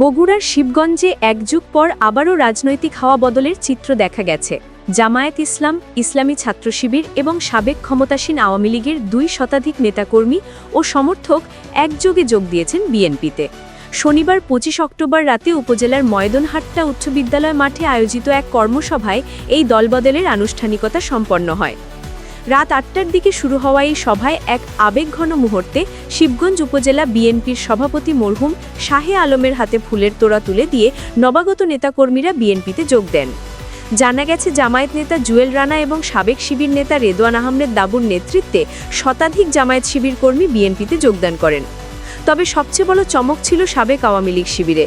বগুড়ার শিবগঞ্জে এক যুগ পর আবারও রাজনৈতিক হাওয়া বদলের চিত্র দেখা গেছে। জামায়াত ইসলাম, ইসলামী ছাত্র শিবির এবং সাবেক ক্ষমতাসীন আওয়ামী লীগের দুই শতাধিক নেতাকর্মী ও সমর্থক একযোগে যোগ দিয়েছেন বিএনপিতে। শনিবার পঁচিশ অক্টোবর রাতে উপজেলার ময়দনহাট্টা উচ্চ বিদ্যালয় মাঠে আয়োজিত এক কর্মসভায় এই দলবদলের আনুষ্ঠানিকতা সম্পন্ন হয়। রাত আটটার দিকে শুরু হওয়া এই সভায় এক আবেগঘন মুহূর্তে শিবগঞ্জ উপজেলা বিএনপির সভাপতি মরহুম শাহে আলমের হাতে ফুলের তোড়া তুলে দিয়ে নবাগত নেতাকর্মীরা বিএনপিতে যোগ দেন। জানা গেছে, জামায়াত নেতা জুয়েল রানা এবং সাবেক শিবির নেতা রেদওয়ান আহমেদ দাবুর নেতৃত্বে শতাধিক জামায়াত শিবির কর্মী বিএনপিতে যোগদান করেন। তবে সবচেয়ে বড় চমক ছিল সাবেক আওয়ামী লীগ শিবিরে।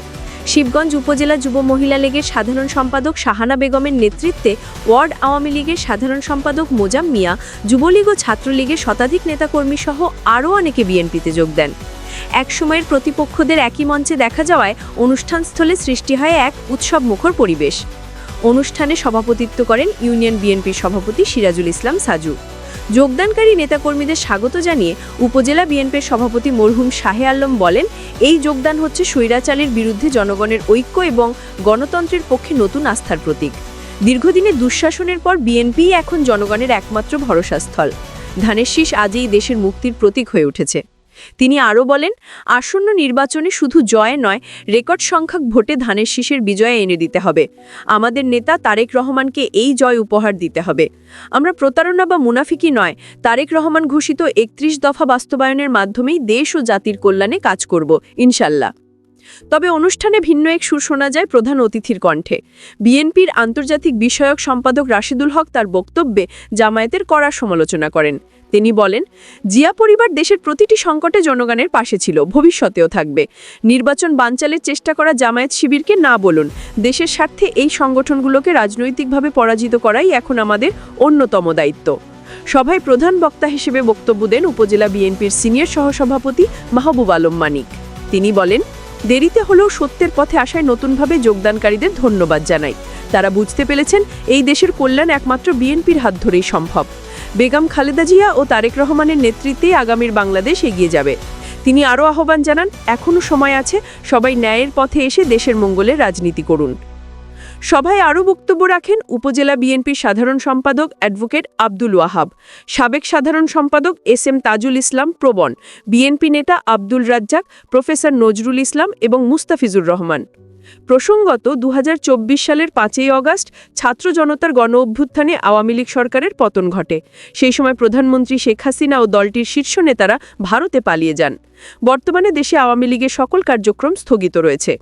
শিবগঞ্জ উপজেলা যুব মহিলা লীগের সাধারণ সম্পাদক শাহানা বেগমের নেতৃত্বে ওয়ার্ড আওয়ামী লীগের সাধারণ সম্পাদক মোজাম মিয়া, যুবলীগ ও ছাত্রলীগের শতাধিক নেতাকর্মী সহ আরও অনেকে বিএনপিতে যোগ দেন। একসময়ের প্রতিপক্ষদের একই মঞ্চে দেখা যাওয়ায় অনুষ্ঠানস্থলে সৃষ্টি হয় এক উৎসব মুখর পরিবেশ। অনুষ্ঠানে সভাপতিত্ব করেন ইউনিয়ন বিএনপির সভাপতি সিরাজুল ইসলাম সাজু। যোগদানকারী নেতাকর্মীদের স্বাগত জানিয়ে উপজেলা বিএনপির সভাপতি মরহুম শাহে আলম বলেন, এই যোগদান হচ্ছে স্বৈরাচারের বিরুদ্ধে জনগণের ঐক্য এবং গণতন্ত্রের পক্ষে নতুন আস্থার প্রতীক। দীর্ঘদিনের দুঃশাসনের পর বিএনপি এখন জনগণের একমাত্র ভরসাস্থল। ধানের শীষ আজই দেশের মুক্তির প্রতীক হয়ে উঠেছে। তিনি আরও বলেন, আসন্ন নির্বাচনে শুধু জয় নয়, রেকর্ড সংখ্যক ভোটে ধানের শীষের বিজয় এনে দিতে হবে। আমাদের নেতা তারেক রহমানকে এই জয় উপহার দিতে হবে। আমরা প্রতারণা বা মুনাফিকি নয়, তারেক রহমান ঘোষিত একত্রিশ দফা বাস্তবায়নের মাধ্যমেই দেশ ও জাতির কল্যাণে কাজ করব, ইনশাল্লাহ। তবে অনুষ্ঠানে ভিন্ন এক সুর শোনা যায় প্রধান অতিথির কণ্ঠে। বিএনপির আন্তর্জাতিক বিষয়ক সম্পাদক রাশিদুল হক তার বক্তব্যে জামায়াতের কড়া সমালোচনা করেন। তিনি বলেন, জিয়া পরিবার দেশের প্রতিটি সংকটে জনগণের পাশে ছিল, ভবিষ্যতেও থাকবে। নির্বাচন বানচালের চেষ্টা করা জামায়াত শিবিরকে না বলুন, দেশের স্বার্থে এই সংগঠনগুলোকে রাজনৈতিকভাবে পরাজিত করাই এখন আমাদের অন্যতম দায়িত্ব। সভায় প্রধান বক্তা হিসেবে বক্তব্য দেন উপজেলা বিএনপির সিনিয়র সহসভাপতি মাহবুব আলম মানিক। তিনি বলেন দেরিতে হলেও সত্যের পথে আসায় নতুনভাবে যোগদানকারীদের ধন্যবাদ জানাই। তারা বুঝতে পেরেছেন এই দেশের কল্যাণ একমাত্র বিএনপির হাত ধরেই সম্ভব। বেগম খালেদা জিয়া ও তারেক রহমানের নেতৃত্বে আগামীর বাংলাদেশ এগিয়ে যাবে। তিনি আরও আহ্বান জানান, এখনও সময় আছে সবাই ন্যায়ের পথে এসে দেশের মঙ্গলে রাজনীতি করুন। সভায় আরও বক্তব্য রাখেন উপজেলা বিএনপির সাধারণ সম্পাদক অ্যাডভোকেট আব্দুল ওয়াহাব, সাবেক সাধারণ সম্পাদক এস এম তাজুল ইসলাম প্রবণ, বিএনপি নেতা আব্দুল রাজ্জাক, প্রফেসর নজরুল ইসলাম এবং মুস্তাফিজুর রহমান। প্রসঙ্গত দু হাজার চব্বিশ সালের পাঁচই অগাস্ট ছাত্র জনতার গণ অভ্যুত্থানে আওয়ামী লীগ সরকারের পতন ঘটে। সেই সময় প্রধানমন্ত্রী শেখ হাসিনা ও দলটির শীর্ষ নেতারা ভারতে পালিয়ে যান। বর্তমানে দেশে আওয়ামী লীগের সকল কার্যক্রম স্থগিত রয়েছে।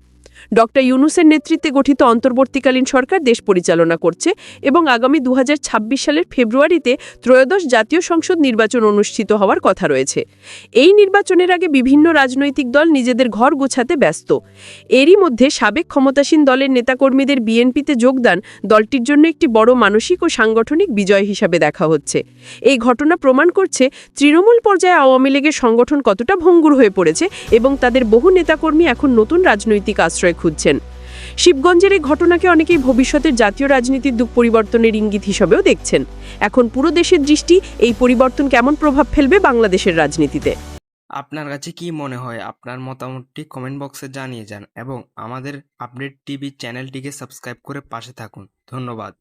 ডক্টর ইউনুসের নেতৃত্বে গঠিত অন্তর্বর্তীকালীন সরকার দেশ পরিচালনা করছে এবং আগামী দুহাজার ছাব্বিশ সালের ফেব্রুয়ারিতে ত্রয়োদশ জাতীয় সংসদ নির্বাচন অনুষ্ঠিত হওয়ার কথা রয়েছে। এই নির্বাচনের আগে বিভিন্ন রাজনৈতিক দল নিজেদের ঘর গোছাতে ব্যস্ত। এরই মধ্যে সাবেক ক্ষমতাসীন দলের নেতাকর্মীদের বিএনপিতে যোগদান দলটির জন্য একটি বড় মানসিক ও সাংগঠনিক বিজয় হিসাবে দেখা হচ্ছে। এই ঘটনা প্রমাণ করছে তৃণমূল পর্যায়ে আওয়ামী লীগের সংগঠন কতটা ভঙ্গুর হয়ে পড়েছে এবং তাদের বহু নেতাকর্মী এখন নতুন রাজনৈতিক আশ্রয় খুঁজছেন। শিবগঞ্জের এই ঘটনাকে অনেকেই ভবিষ্যতের জাতীয় রাজনীতির দুঃখ পরিবর্তনের ইঙ্গিত হিসেবেও দেখছেন। এখন পুরো দেশের দৃষ্টি এই পরিবর্তন কেমন প্রভাব ফেলবে বাংলাদেশের রাজনীতিতে? আপনার কাছে কি মনে হয়? আপনার মতামতটি কমেন্ট বক্সে জানিয়ে যান এবং আমাদের আপডেট টিভি চ্যানেলটিকে সাবস্ক্রাইব করে পাশে থাকুন। ধন্যবাদ।